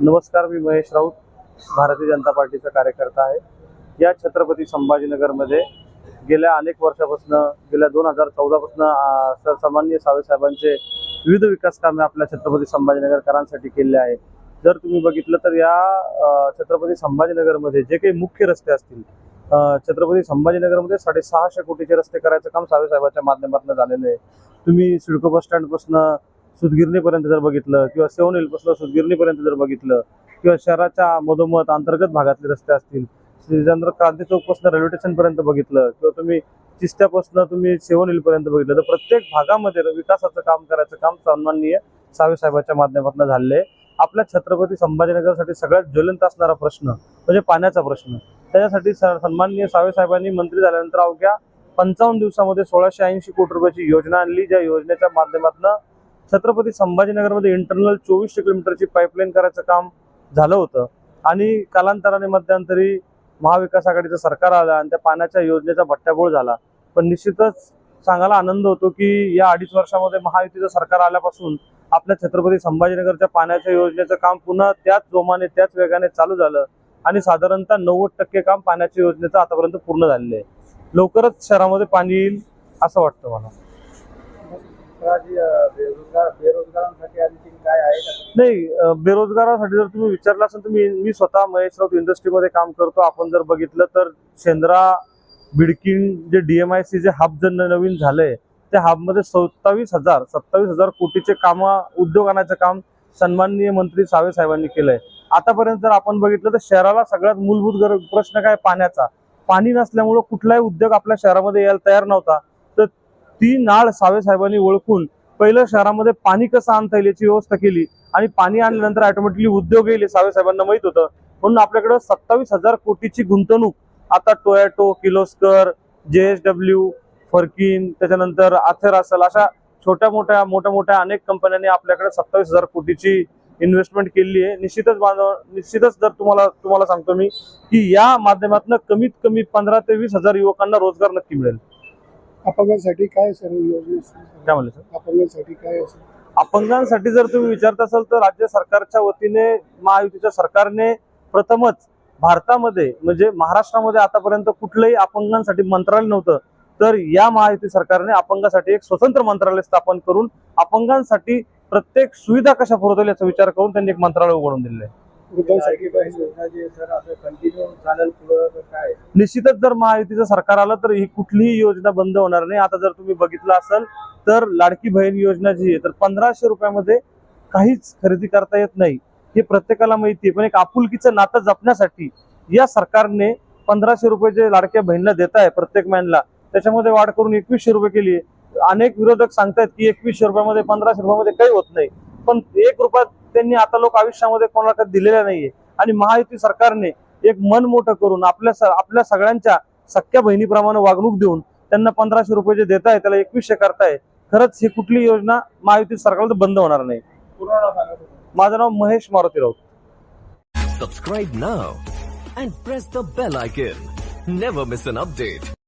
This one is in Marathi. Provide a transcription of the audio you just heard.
नमस्कार मी महेश राऊत भारतीय जनता पार्टीचा कार्यकर्ता आहे. या छत्रपती संभाजीनगरमध्ये गेल्या अनेक वर्षापासून गेल्या दोन हजार चौदापासून सर्वसामान्य सावेसाहेबांचे विविध विकास कामे आपल्या छत्रपती संभाजीनगरकरांसाठी केले आहे जर तुम्ही बघितलं तर या छत्रपती संभाजीनगरमध्ये जे काही मुख्य रस्ते असतील छत्रपती संभाजीनगरमध्ये साडेसहाशे कोटीचे रस्ते करायचं काम सावेसाहेबाच्या माध्यमातून झालेलं आहे. तुम्ही सिडको बस स्टँडपासून सुदगिरणीपर्यंत जर बघितलं किंवा सेवन हिलपासून सुदगिरणीपर्यंत जर बघितलं किंवा शहराच्या मधोमध अंतर्गत भागातले रस्ते असतील श्रीचंद्र क्रांती चौकपासून रेल्वे स्टेशनपर्यंत बघितलं किंवा तुम्ही चिस्त्यापासून तुम्ही सेवन हिलपर्यंत बघितलं तर प्रत्येक भागामध्ये विकासाचं काम करायचं काम सन्माननीय सावे साहेबांच्या माध्यमातून झालेलं आहे. आपल्या छत्रपती संभाजीनगरसाठी सगळ्यात ज्वलंत असणारा प्रश्न म्हणजे पाण्याचा प्रश्न. त्याच्यासाठी स- सन्माननीय सावे साहेबांनी मंत्री झाल्यानंतर अवघ्या पंचावन्न दिवसामध्ये सोळाशे ऐंशी कोटी रुपयाची योजना आणली ज्या योजनेच्या माध्यमातून छत्रपती संभाजीनगरमध्ये इंटरनल चोवीसशे किलोमीटरची पाईपलाईन करायचं काम झालं होतं. आणि कालांतराने मध्यंतरी महाविकास आघाडीचं सरकार आलं आणि त्या पाण्याच्या योजनेचा भट्ट्याबोळ झाला. पण निश्चितच सांगायला आनंद होतो की या अडीच वर्षामध्ये महायुतीचं सरकार आल्यापासून आपल्या छत्रपती संभाजीनगरच्या पाण्याच्या योजनेचं काम पुन्हा त्याच जोमाने त्याच वेगाने चालू झालं आणि साधारणतः नव्वद टक्के काम पाण्याच्या योजनेचं आतापर्यंत पूर्ण झालेलं आहे. लवकरच शहरामध्ये पाणी येईल असं वाटतं मला बेरोजगार बेरोजगारांसाठी आणखी काय आहे का नाही बेरोजगारासाठी जर तुम्ही विचारलं असेल तर मी मी स्वतः महेश राऊत इंडस्ट्रीमध्ये काम करतो. आपण जर बघितलं तर शेंद्रा बिडकिन जे डीएमआयसी जे हब जर नवीन झालंय त्या हबमध्ये सत्तावीस हजार सत्तावीस हजार कोटीचे काम उद्योग आणायचं काम सन्माननीय मंत्री सावे साहेबांनी केलंय. आतापर्यंत जर आपण बघितलं तर शहराला सगळ्यात मूलभूत गर- प्रश्न काय? पाण्याचा. पाणी नसल्यामुळं कुठलाही उद्योग आपल्या शहरामध्ये यायला तयार नव्हता. ती नाळ सावे साहेबांनी ओळखून पहिलं शहरामध्ये पाणी कसं आणता येईल याची व्यवस्था केली आणि पाणी आणल्यानंतर ऑटोमॅटिकली उद्योग येईल सावेसाहेबांना सावे साहेबांना माहीत होतं. म्हणून आपल्याकडे सत्तावीस हजार कोटीची गुंतवणूक. आता टोयॅटो किलोस्कर जे एस डब्ल्यू फर्किन त्याच्यानंतर आथेर असेल अशा छोट्या मोठ्या मोठ्या मोठ्या अनेक कंपन्यांनी आपल्याकडे सत्तावीस हजार कोटीची इन्व्हेस्टमेंट केली आहे. निश्चितच बांधव निश्चितच जर तुम्हाला तुम्हाला सांगतो मी की या माध्यमातून कमीत कमी पंधरा ते वीस हजार युवकांना रोजगार नक्की मिळेल. अपंगांसाठी काय सर्व योजना असतील? काय म्हणले सर? अपंगांसाठी काय असेल? अपंगांसाठी जर तुम्ही विचारत असाल तर राज्य सरकारच्या वतीने महायुतीच्या सरकारने प्रथमच भारतामध्ये म्हणजे महाराष्ट्रामध्ये आतापर्यंत कुठलंही अपंगांसाठी मंत्रालय नव्हतं तर या महायुती सरकारने अपंगासाठी एक स्वतंत्र मंत्रालय स्थापन करून अपंगांसाठी प्रत्येक सुविधा कशा पुरवता येईल याचा विचार करून त्यांनी एक मंत्रालय उघडून दिलेलं आहे. वृद्धांसाठी योजना जे सर? असं कंटिन्यू चालेल पुढं निश्चितच जर महायुतीचं सरकार आलं तर ही कुठलीही योजना बंद होणार नाही. आता जर तुम्ही बघितलं असेल तर लाडकी बहीण योजना जी आहे तर पंधराशे रुपयामध्ये काहीच खरेदी करता येत नाही. हे प्रत्येकाला माहिती आहे पण एक आपुलकीचं नातं जपण्यासाठी या सरकारने पंधराशे रुपये जे लाडक्या बहिणीला देत आहे प्रत्येक मॅनला त्याच्यामध्ये वाढ करून एकवीसशे रुपये केली आहे. अनेक विरोधक सांगतायत की एकवीसशे रुपयामध्ये पंधराशे रुपयामध्ये काही होत नाही. पण एक रुपया त्यांनी आता लोक आयुष्यामध्ये कोणाला काही दिलेला नाहीये. आणि महायुती सरकारने एक मन मोठं करून आपल्या आपल्या सगळ्यांच्या सख्या बहिणीप्रमाणे वागणूक देऊन त्यांना पंधराशे रुपये जे देत आहे त्याला एकवीसशे करताय खरंच ही कुठली योजना महायुती सरकारला बंद होणार नाही नाव. माझं नाव Mahesh Maruti Raut Subscribe now and press the bell icon. Never miss an update.